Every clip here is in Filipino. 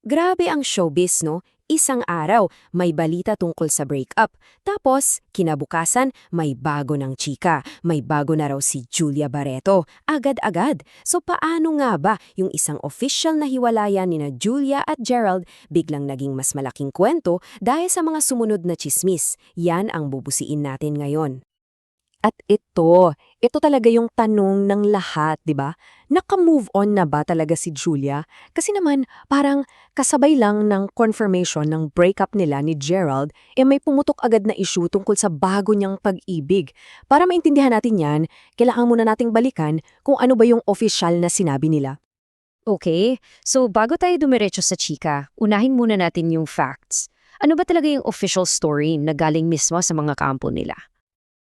Grabe ang showbiz, no? Isang araw, may balita tungkol sa breakup. Tapos, kinabukasan, may bago ng chika. May bago na raw si Julia Barreto. Agad-agad. So paano nga ba yung isang official na hiwalayan ni na Julia at Gerald biglang naging mas malaking kwento dahil sa mga sumunod na chismis? Yan ang bubusiin natin ngayon. At ito, ito talaga yung tanong ng lahat, di ba? Naka-move on na ba talaga si Julia? Kasi naman, parang kasabay lang ng confirmation ng breakup nila ni Gerald, eh may pumutok agad na issue tungkol sa bago niyang pag-ibig. Para maintindihan natin yan, kailangan muna nating balikan kung ano ba yung official na sinabi nila. Okay, so bago tayo dumiretso sa chika, unahin muna natin yung facts. Ano ba talaga yung official story na galing mismo sa mga kampo nila?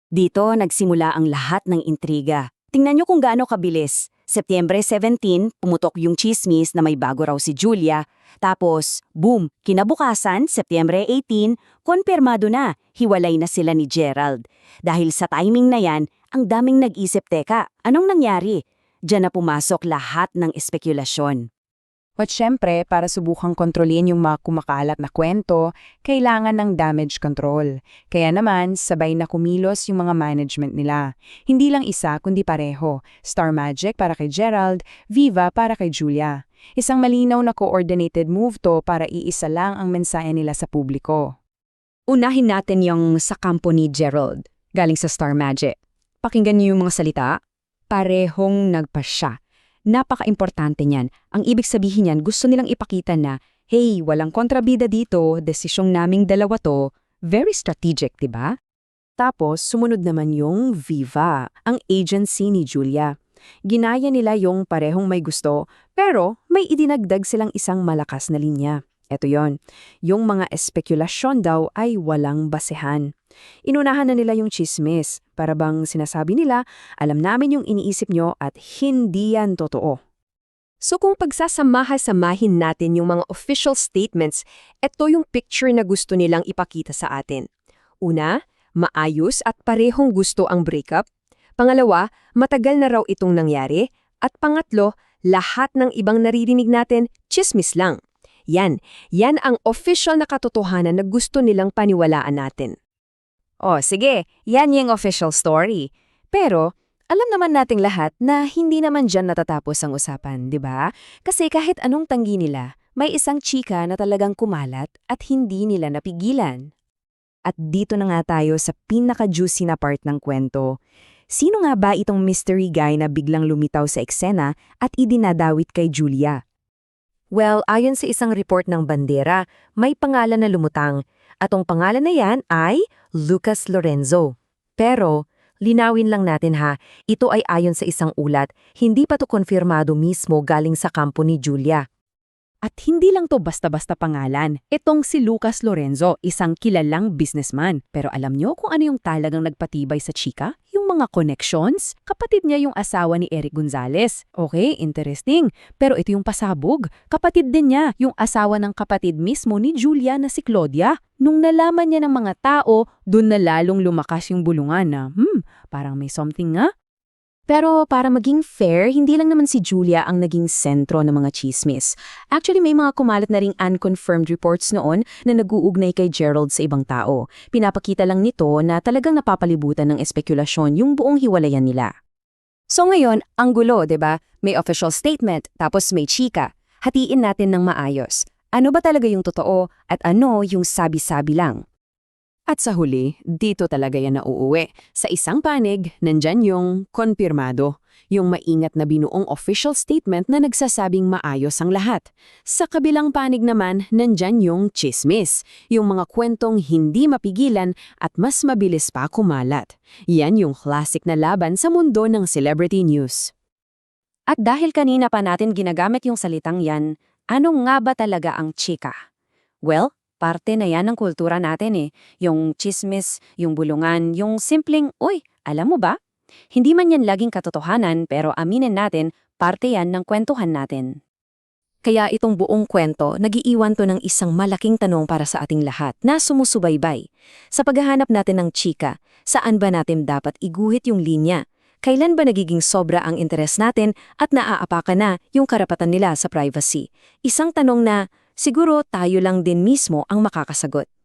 Dito nagsimula ang lahat ng intriga. Tingnan niyo kung gaano kabilis. Setyembre 17, pumutok yung chismis na may bago raw si Julia. Tapos, boom, kinabukasan, Setyembre 18, konfirmado na, hiwalay na sila ni Gerald. Dahil sa timing na yan, ang daming nag-isip, teka, anong nangyari? Diyan na pumasok lahat ng espekulasyon. At syempre, para subukang kontrolin yung mga kumakalat na kwento, kailangan ng damage control. Kaya naman, sabay na kumilos yung mga management nila. Hindi lang isa, kundi pareho. Star Magic para kay Gerald, Viva para kay Julia. Isang malinaw na coordinated move to para iisa lang ang mensahe nila sa publiko. Unahin natin yung sa kampo ni Gerald, galing sa Star Magic. Pakinggan niyo yung mga salita. Parehong nagpasya. Napaka-importante niyan. Ang ibig sabihin niyan, gusto nilang ipakita na, hey, walang kontrabida dito, desisyong naming dalawa to, very strategic, di ba? Tapos, sumunod naman yung Viva, ang agency ni Julia. Ginaya nila yung parehong may gusto, pero may idinagdag silang isang malakas na linya. Ito yon, yung mga espekulasyon daw ay walang basehan. Inunahan na nila yung chismis, para bang sinasabi nila, alam namin yung iniisip nyo at hindi yan totoo. So kung pagsasamaha-samahin natin yung mga official statements, ito yung picture na gusto nilang ipakita sa atin. Una, maayos at parehong gusto ang breakup. Pangalawa, matagal na raw itong nangyari. At pangatlo, lahat ng ibang naririnig natin, chismis lang. Yan, yan ang official na katotohanan na gusto nilang paniwalaan natin. O sige, yan yung official story. Pero, alam naman nating lahat na hindi naman dyan natatapos ang usapan, di ba? Kasi kahit anong tanggi nila, may isang chika na talagang kumalat at hindi nila napigilan. At dito na nga tayo sa pinaka-juicy na part ng kwento. Sino nga ba itong mystery guy na biglang lumitaw sa eksena at idinadawit kay Julia? Well, ayon sa isang report ng bandera, may pangalan na lumutang at ang pangalan na yan ay Lucas Lorenzo. Pero, linawin lang natin ha, ito ay ayon sa isang ulat, hindi pa to konfirmado mismo galing sa kampo ni Julia. At hindi lang to basta-basta pangalan. Itong si Lucas Lorenzo, isang kilalang businessman. Pero alam nyo kung ano yung talagang nagpatibay sa chika? Mga connections? Kapatid niya yung asawa ni Eric Gonzalez. Okay, interesting. Pero ito yung pasabog. Kapatid din niya, yung asawa ng kapatid mismo ni Julia na si Claudia. Nung nalaman niya ng mga tao, dun na lalong lumakas yung bulungan na, hmm, parang may something nga. Pero para maging fair, hindi lang naman si Julia ang naging sentro ng mga chismis. Actually, may mga kumalat na ring unconfirmed reports noon na nag-uugnay kay Gerald sa ibang tao. Pinapakita lang nito na talagang napapalibutan ng espekulasyon yung buong hiwalayan nila. So ngayon, ang gulo, 'di ba? May official statement, tapos may chika. Hatiin natin ng maayos. Ano ba talaga yung totoo at ano yung sabi-sabi lang? At sa huli, dito talaga yan nauuwi. Sa isang panig, nandyan yung konfirmado, yung maingat na binuong official statement na nagsasabing maayos ang lahat. Sa kabilang panig naman, nandyan yung chismis, yung mga kwentong hindi mapigilan at mas mabilis pa kumalat. Yan yung classic na laban sa mundo ng celebrity news. At dahil kanina pa natin ginagamit yung salitang yan, ano nga ba talaga ang chika? Well, Parte na yan ng kultura natin eh. Yung chismis, yung bulungan, yung simpleng, uy, alam mo ba? Hindi man yan laging katotohanan pero aminin natin, parte yan ng kwentuhan natin. Kaya itong buong kwento, nagiiwan to ng isang malaking tanong para sa ating lahat na sumusubaybay. Sa paghahanap natin ng chika, saan ba natin dapat iguhit yung linya? Kailan ba nagiging sobra ang interes natin at naaapakan na yung karapatan nila sa privacy? Isang tanong na siguro tayo lang din mismo ang makakasagot.